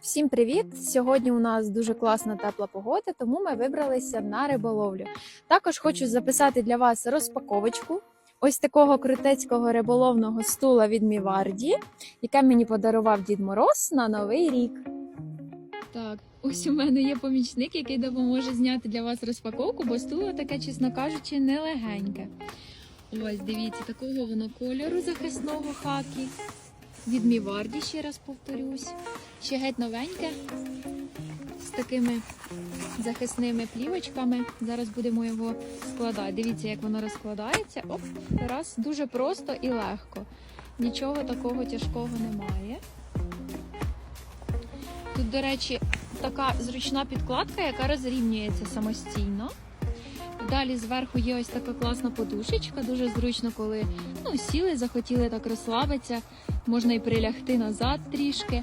Всім привіт! Сьогодні у нас дуже класна тепла погода, тому ми вибралися на риболовлю. Також хочу записати для вас розпаковочку ось такого крутецького риболовного стула від Міварді, яке мені подарував Дід Мороз на новий рік. Так, ось у мене є помічник, який допоможе зняти для вас розпаковку, бо стуло таке, чесно кажучи, нелегеньке. Ось дивіться, такого воно кольору захисного хакі. Від Міварді, ще раз повторюсь. Ще геть новеньке з такими захисними плівочками. Зараз будемо його складати. Дивіться, як воно розкладається. Оп, раз, дуже просто і легко. Нічого такого тяжкого немає. Тут, до речі, така зручна підкладка, яка розрівнюється самостійно. Далі зверху є ось така класна подушечка, дуже зручно, коли ну, сіли, захотіли так розслабитися. Можна і прилягти назад трішки.